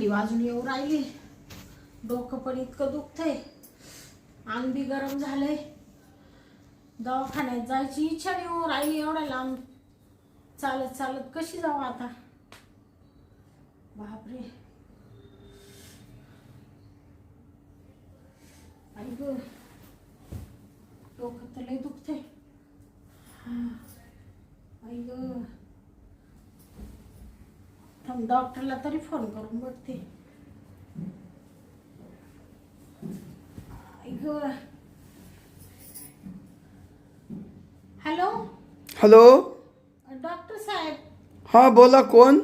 थंडी वाजून येऊ राहिली. डोकं पण इतकं दुखतंय. अंग बी गरम झालंय. दवाखान्यात जायची इच्छा नाही हो राहिली एवढ्या लांब. चालत चालत कशी जाऊ आता? बापरे. आई ग. डोकं तर लय दुखतंय हा. आई ग थांब डॉक्टरला तरी फोन करून बघते. हॅलो? हॅलो? डॉक्टर साहेब. हां बोला कोण?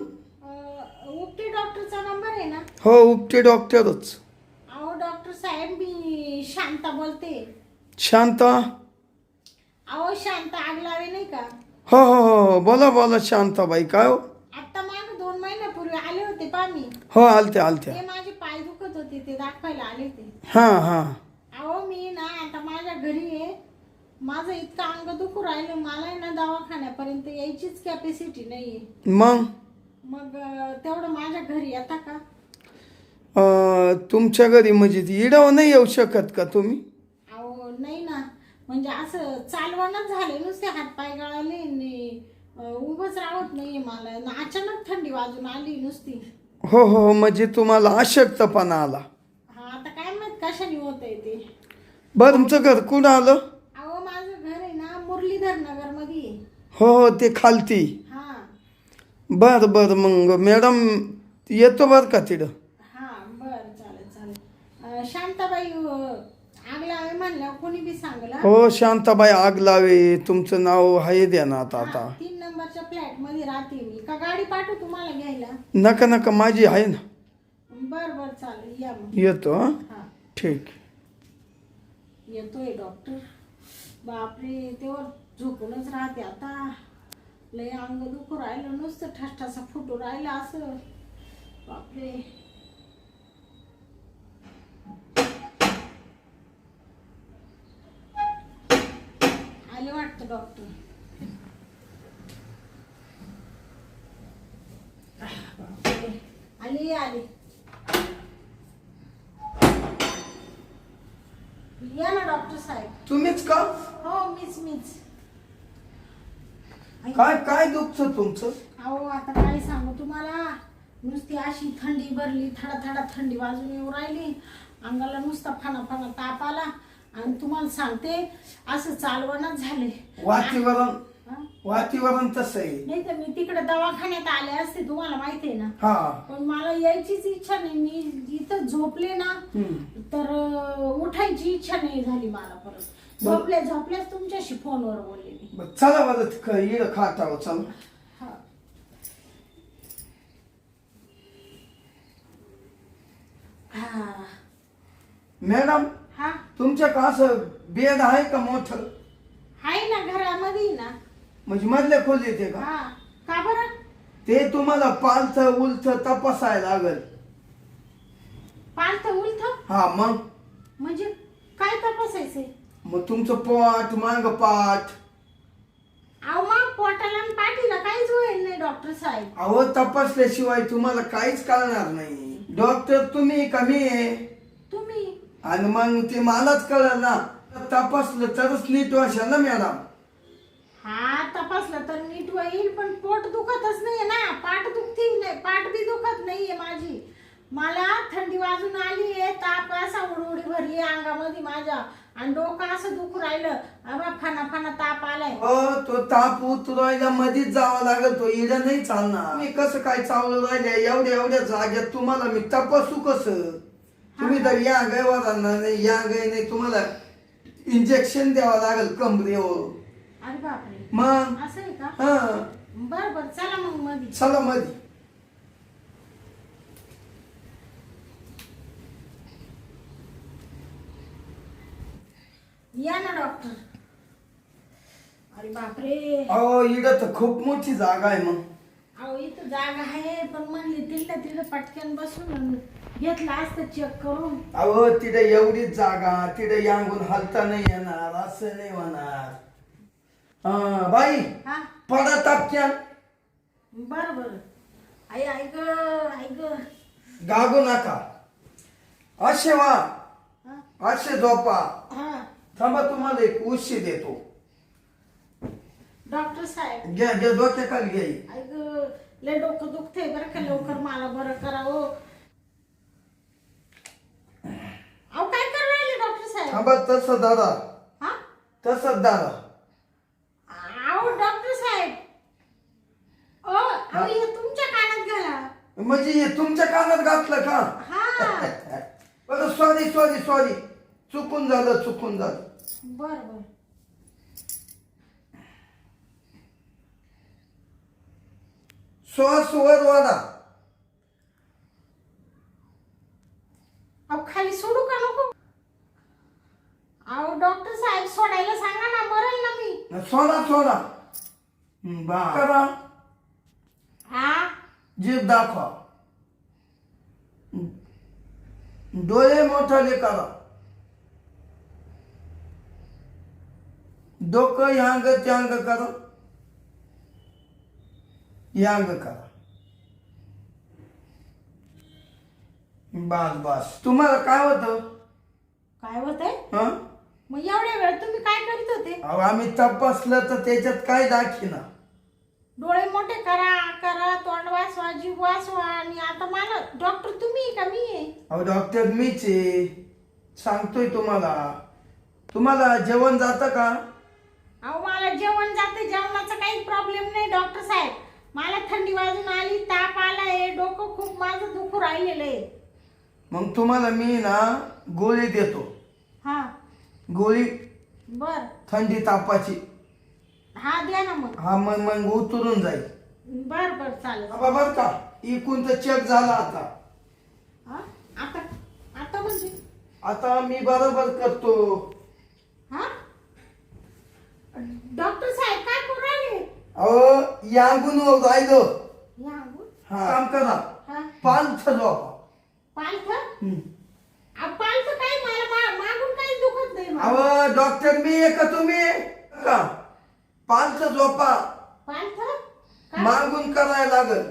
उपटे डॉक्टरचा नंबर आहे ना? हो उपटे डॉक्टरच. अहो डॉक्टर साहेब मी शांता बोलते. शांता? अहो शांता आग लावे नाही का? हो हो हो हो बोला बोला शांताबाई काय हो आता माग दोन महिन्यापूर्वी आले होते पा मी हो आलते आलते. ते माझे पाय दुखत होते ते दाखवायला आले होते हां हां. अहो मी ना आता माझ्या घरी आहे. माझं इतकं अंग दुखू राहिलं मला आहे ना दवाखान्यापर्यंत यायचीच कॅपॅसिटी नाहीये. मग? मग अं, तेवढं माझ्या घरी येता का? अं, तुमच्या घरी म्हणजे इडाव नाही येऊ शकत का तुम्ही? अहो नाही ना. म्हणजे असं चालवणच झाले नुसते हातपाय गळाले आणि अं, उभंच राहत नाहीये मला. न अचानक थंडी वाजून आली नुसती. हो हो हो म्हणजे तुम्हाला अशक्तपणा आला. हा आता काय माहीत कशाने होत आहे ते. बरं तुमचं घर कुठं आलं? अहो माझं घर आहे ना मुरलीधर नगरमध्ये हो हो ते खालती. हा. बरं बरं मग मॅडम येतो बरं का तिथं? हा बर चालेल चालेल. अं, शांताबाई अं, आग लावे म्हणल्या कोणी बी सांगला? हो शांताबाई आग लावे तुमचं नाव आहे द्या ना आता आता. तीन फ्लॅटमध्ये राहते मी. का गाडी पाठवू तुम्हाला घ्यायला? नका नका माझी आहे ना. बर बर चालेल या मग. येतो हां? हा. ठीक. येतोय डॉक्टर बापरे तेव्हा झोपूनच राहते आता. लय अंग दुखू राहिलं नुसतं ठसठसा फुटू राहिलं असं. बापरे. आले वाटतं डॉक्टर बापरे. आली आली. या ना डॉक्टर साहेब. तुम्हीच का? हो मीच मीच. काय काय दुखतं तुमचं? अहो आता काय सांगू तुम्हाला? नुसती अशी थंडी भरली थडा थडा थंडी वाजून येऊ राहिली. अंगाला नुसता फाना फाना ताप आला. आणि तुम्हाला सांगते असं चालवणच झाले वातावरण? वातावरण तसं आहे. नाही तर मी तिकडे दवाखान्यात आले असते तुम्हाला माहिती आहे ना. हा. पण मला यायचीच इच्छा नाही. मी इथं झोपले ना हम्म. तर अं, उठायची इच्छा नाही झाली मला परत. झोपले झोपल्याच तुमच्याशी फोनवर बोलले मी बरं, चला बरं ख- इकडं खाटावं चला. हा. हा. मॅडम हा? तुमच्या का असं बेड आहे का मोठं? आहे ना घरामध्ये ना. म्हणजे मधल्या खोली येते का? हा. का बरं? ते तुम्हाला पालथ उलथ तपासायला लागल. पालथ उलथ? हा मग? म्हणजे काय तपासायचंय? मग तुमचं पोट मांग पाठ. अहो मग पोटाला आणि पाठीला काहीच होईल नाही डॉक्टर साहेब. अहो तपासल्याशिवाय तुम्हाला काहीच कळणार नाही. डॉक्टर तुम्ही कमी आहे तुम्ही? आणि मग ते मलाच कळलं ना. तपासलं तरच नीट वाशाल ना मॅडम. हा तपासलं तर नीट होईल पण पोट दुखतच नाहीये ना. पाठ दुखती नाही पाठ बी दुखत नाहीये माझी. मला थंडी वाजून आली आहे ताप असा उडउडी भरली अंगामध्ये माझ्या. आणि डोकं असं दुखू राहिलं. अबा फाना फाना ताप आलाय. हो तो ताप उतरायला मधीच जावं लागेल तो इड नाही चालणार. मी कसं काय चावलं राहिले एवढ्या एवढ्या जाग्यात तुम्हाला मी तपासू कसं? तुम्ही तर या गैवारा नाही या गै नाही तुम्हाला इंजेक्शन द्यावं लागेल कमरेवर. अरे बापरे. मग? असं आहे का? हा. बर बर चला मग चला मध्ये या ना डॉक्टर अरे बापरे. अहो इड तर खूप मोठी जागा आहे मग. अहो इथं जागा आहे पण म्हणली तिथल्या तिथं पटकन बसून घेतला असतं चेक करून. अहो तिथे एवढीच जागा तिथे यांगून हलता नाही येणार असं नाही होणार. हा बाई हा? पडा टापक्या बर बर. आई ऐक ऐक गागू नका. असे वा असे झोपा. हा. थांबा तुम्हाला एक उशी देतो. डॉक्टर साहेब. घ्या घ्या डोक्याखाली घ्या. ही. ऐक लय डोकं दुखतंय बरं का लवकर मला बरं करावं. अहो काय करू राहिले डॉक्टर साहेब? थांबा तसं दादा हा? तसंच दादा अहो डॉक्टर साहेब ओ अहो हे तुमच्या कानात घाला. म्हणजे हे तुमच्या कानात घातलं का? हा. बरं सॉरी सॉरी सॉरी चुकून झालं चुकून झालं. बर बर. श्वास वर वाढा. अहो खाली सोडू का नको? अहो डॉक्टर साहेब सोडायला सांगा ना मरल ना मी. सोडा सोडा. बा. करा. जीभ दाखवा. डोळे मोठाले करा. डोकं ह्यांग त्यांग करा. यांग करा. बस बस. तुम्हाला काय होतं? काय होतंय? हं? मग एवढ्या वेळ तुम्ही काय करीत होते? अहो, आम्ही तपासलं तर त्याच्यात काय दाखिना. डोळे मोठे करा करा तोंड वाचवा जीभ वाचवा आणि आता मला डॉक्टर तुम्ही आहे का? मी आहे. अहो डॉक्टर मीच आहे. सांगतोय तुम्हाला. तुम्हाला जेवण जातं का? अहो मला जेवण जाते जेवणाचा काही प्रॉब्लेम नाही डॉक्टर साहेब. मला थंडी वाजून आली ताप आलाय डोकं खूप माझं दुखू राहिलेलं आहे. मग तुम्हाला मी ना गोळी देतो. हा. गोळी बर. थंडी तापाची. हा द्या ना मग. हा मग मग उतरून जाईल. बर बर चालेल. बाबा बर का. इकून तर चेक झाला आता. हा? आता आता म्हणजे? आता मी बरोबर करतो. हा? डॉक्टर साहेब काय करू राहिले? अहो यांगून राहिलो. या अगो. हा काम करा. हा. पालथ झोपा पालथ हं. अहो, पालथ काय मला मा- मागून काही दुखत नाही मला. अहो डॉक्टर मी आहे का तुम्ही? का पालथ झोपा. पालथ? काय मागून करायला लागल.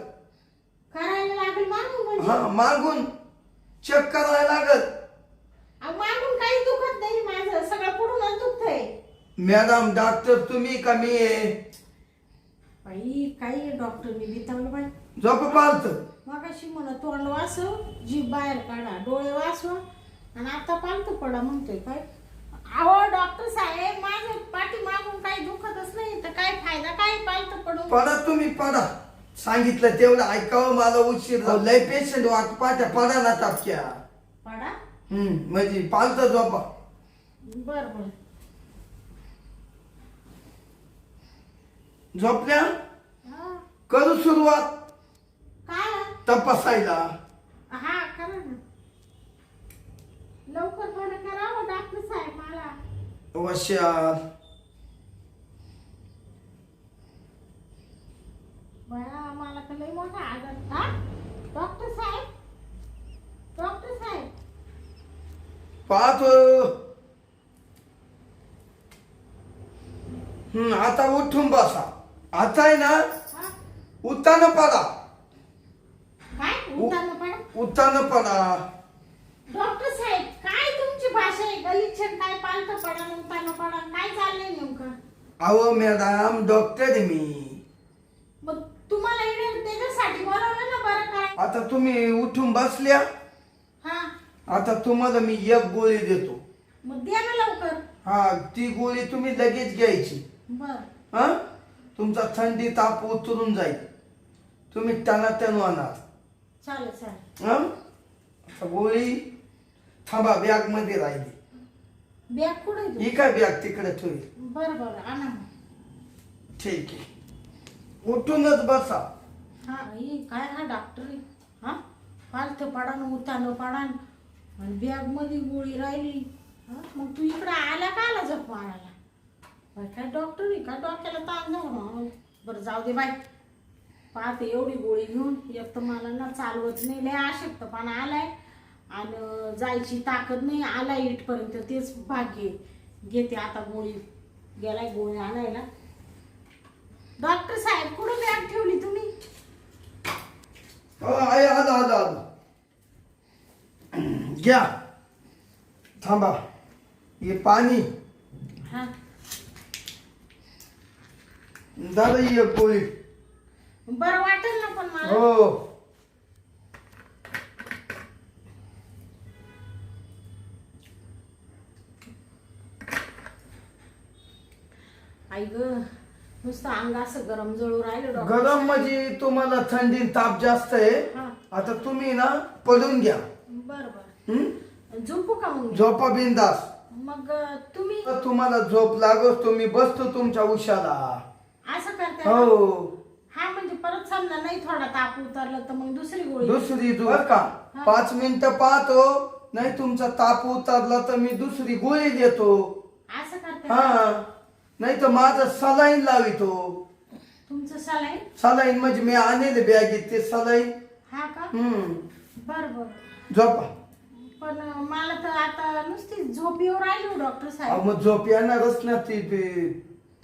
करायला लागेल मागून म्हणजे? हा मागून चेक करायला लागल. अहो, मागून काही दुखत नाही माझं. सगळं पुढूनच दुखतंय. मॅडम डॉक्टर तुम्ही का मी? आहे बाई काही डॉक्टर मी बितावलं बाई. झोप पालथ. मग अशी म्हणा तोंड वाचव जीभ बाहेर काढा डोळे वाचवा आणि आता पालत पडा म्हणतोय काय? अहो डॉक्टर साहेब माझं पाठी मागून काही दुखतच नाही तर काय फायदा? काय पालत पडून? पडा तुम्ही पडा. सांगितलं तेवढं ऐकावं मला उशीर झाला. लय पेशंट वाट पाट्या पडा ना टापक्या पडा? हम्म म्हणजे पालथ झोपा. बर बर. झोपल्या? हा. करू सुरुवात. काय? तपासायला. हा करा ना. लवकर करा हो डॉक्टर साहेब मला वशात बया मला तर लई मोठा आजार हा डॉक्टर साहेब डॉक्टर साहेब. पाहतो. हम्म आता उठून बसा. आता आहे ना हा? उत्तानं पडा काय उत्तानं पडा डॉक्टर साहेब तुमची भाषा आहे गलिच्छन काय पालतं पडा उतारलं पडा काय चाललंय नेमकं? अहो मॅडम डॉक्टर आहे मी. मग तुम्हाला इकडे त्याच्यासाठी बोलावलं ना बरं काय? आता तुम्ही उठून बसल्या. हा. आता तुम्हाला मी एक गोळी देतो. मग द्या ना लवकर. हा ती गोळी तुम्ही लगेच घ्यायची. बर. हा? तुमचा थंडी ताप उतरून जाईल. तुम्ही टनाटन होणार चालेल चालेल. हा? आता गोळी थांबा बॅगमध्ये राहिली. बॅग कुठे ही काय बॅग तिकडे ठेवली बरं बरं आणा मग. ठीक आहे. उठूनच बसा. हा ही काय हा डॉक्टर आहे? हा? पालथं पाडान उतानं पाडान आणि बॅगमध्ये गोळी राहिली. हा? मग तू इकडं आला का आला जप मारायला? बाई काय डॉक्टर आहे? का डॉक्याला ताण ना बरं जाऊ दे बाई. पाहते एवढी गोळी घेऊन. एक तर मला ना चालवत नाही. लय आशक्तपणा आलाय. आणि जायची ताकद नाही आलाय इथपर्यंत तेच भाग्य. घेते आता गोळी. गेलाय गोळी आणायला. डॉक्टर साहेब कुठं बॅग ठेवली तुम्ही? हो, आहे आलं आलं आलं घ्या. थांबा. हे पाणी. हा. दादा ही एक गोळी. बरं वाटेल ना पण मला? हो. ग. नुसतं अंग असं गरम जळू राहिलं डॉक्टर गरम म्हणजे तुम्हाला थंडी ताप जास्त आहे. हा. आता तुम्ही ना पडून घ्या. बर बर. हं? झोपू का मग? मी? झोपा बिंदास. मग अं, तुम्ही? तुम्हाला झोप लागोस तुम्ही बसतो तुमच्या उशाला. असं करता का? हो. हा म्हणजे परत समजा नाही थोडा ताप उतरला तर मग दुसरी गोळी. दुसरी जो बर का? पाच मिनिटं पाहतो. नाही तुमचा ताप उतरला तर मी दुसरी गोळी देतो. असं करता का? हा नाही तर माझं सलाईन लावितो. तुमचं सलाईन सलाईन म्हणजे मी आणले बॅगेत ते सलाईन हा का? हम्म. बर बर. झोपा. पण मला तर आता नुसती झोप येऊ राहिली हो, डॉक्टर अहो, साहेब मग झोप येणारच ना ती ती-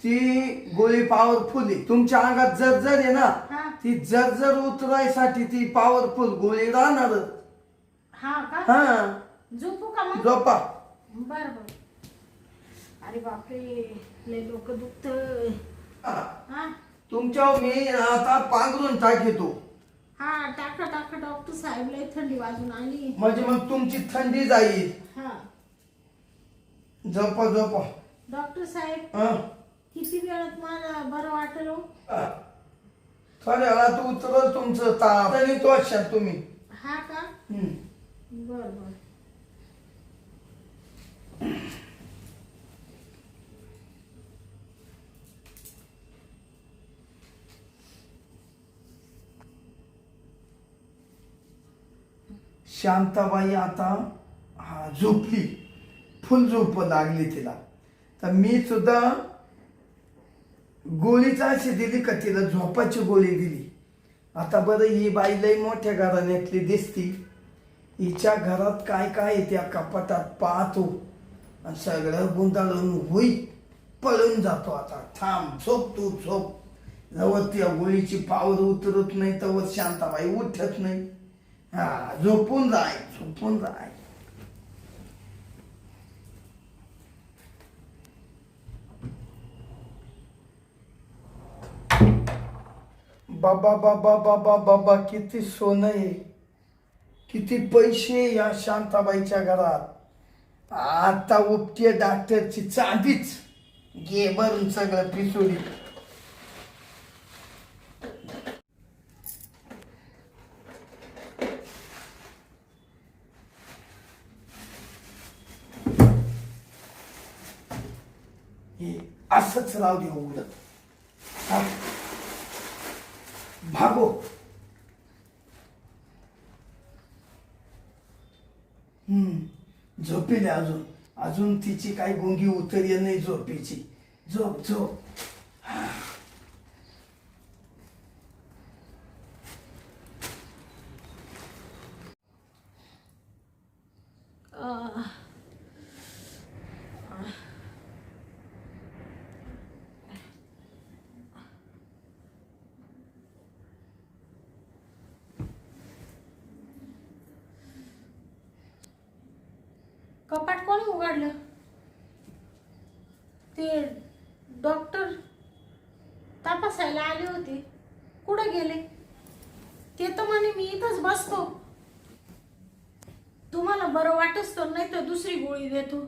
ती गोळी पॉवरफुल आहे. तुमच्या अंगात जर आहे ना हा. ती जर उतरायसाठी ती पॉवरफुल गोळी राहणार हा का? हा. झोपू का मग? झोपा. बर बर. अरे बापरे. लय डोकं दुखत. हा. हा? तुमच्या मी आता पांघरून टाकीतो हा टाका टाका डॉक्टर साहेब लय थंडी वाजून आली. म्हणजे मग तुमची थंडी जाईल. हा. झोपा झोपा डॉक्टर साहेब हा. किती वेळात मला बरं वाटेल हो? हा. थोड्या वेळात उतरल तुमचं ताप. आणि तो अच्छा तुम्ही. हा का? हम्म. बर बर. शांताबाई आता हा झोपली. फुल झोप लागली तिला. तर मी सुद्धा गोळीचा अशी दिली का तिला झोपाची गोळी दिली. आता बरं ही बाई लई मोठ्या घराण्यातली दिसती. हिच्या घरात काय काय आहे त्या कपाटात पाहतो. आणि सगळं गुंडाळून होई पळून जातो आता. थांब झोप तू झोप. जवळ त्या गोळीची पावर उतरत नाही तर शांताबाई उठत नाही. हा झोपून जाय झोपून जाय. बाबा बाबा बाबा बाबा किती सोनं आहे. किती पैसे या शांताबाईच्या घरात. आता उपटे डॉक्टरची चांदीच घे भरून सगळं पिसोडी हे असंच राहू दे भागो. हम्म. झोपेल अजून. अजून तिची काही गुंगी उतरली नाही झोपेची. झोप झोप अं, कपाट कोणी उघडलं? ते डॉक्टर तपासायला आले होते. कुठं गेले? ते तर म्हणे मी इथंच बसतो. तुम्हाला बरं वाटच तर नाही तर दुसरी गोळी देतो.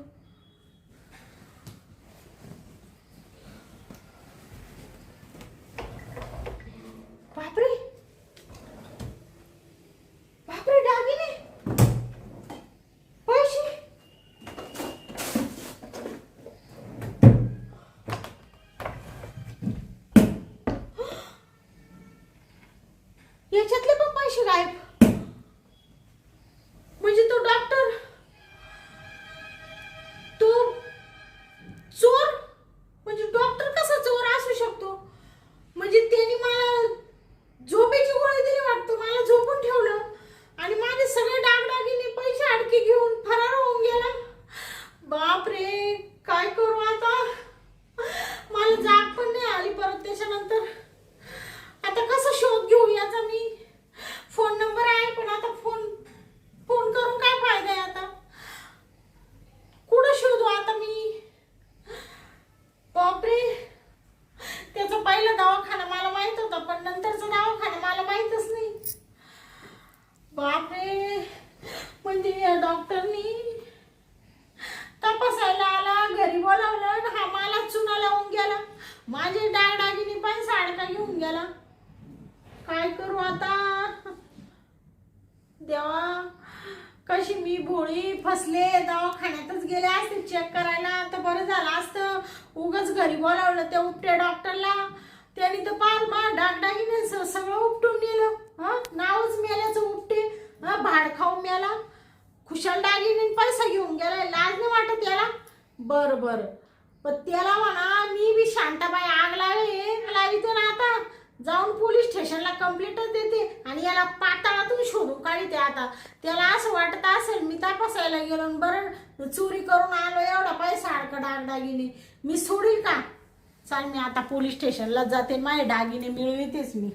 बापरे. म्हणजे या डॉक्टरनी तपासायला आला घरी बोलावलं हा मला चुना लावून गेला. माझे डागडागिनी पण साडका घेऊन गेला. काय करू आता? देवा कशी मी भोळी फसले. दवाखान्यातच गेले असते चेक करायला. तर बरं झालं असतं. उगच घरी बोलावलं त्या उपट्या डॉक्टरला. त्याने तर पार मा डागडागिने सगळं उपटून नेलं. हां? नावच मेल्याचं उप हा भाड खाऊन मेला खुशाल दागिने पैसा घेऊन गेला लाज नाही वाटत याला? बरं बरं. पण त्याला म्हणा मी बी शांताबाई आग लावे लाविते ना आता. जाऊन पोलीस स्टेशनला कंप्लेंटच देते आणि याला पाताळातून शोधून काढते आता. त्याला असं वाटत असेल मी तपासायला गेलो बरं चोरी करून आलो एवढा पैसा अडका डागडागिने मी सोडील का? चाल मी आता पोलीस स्टेशनला जाते माझे दागिने मिळवितेच मी.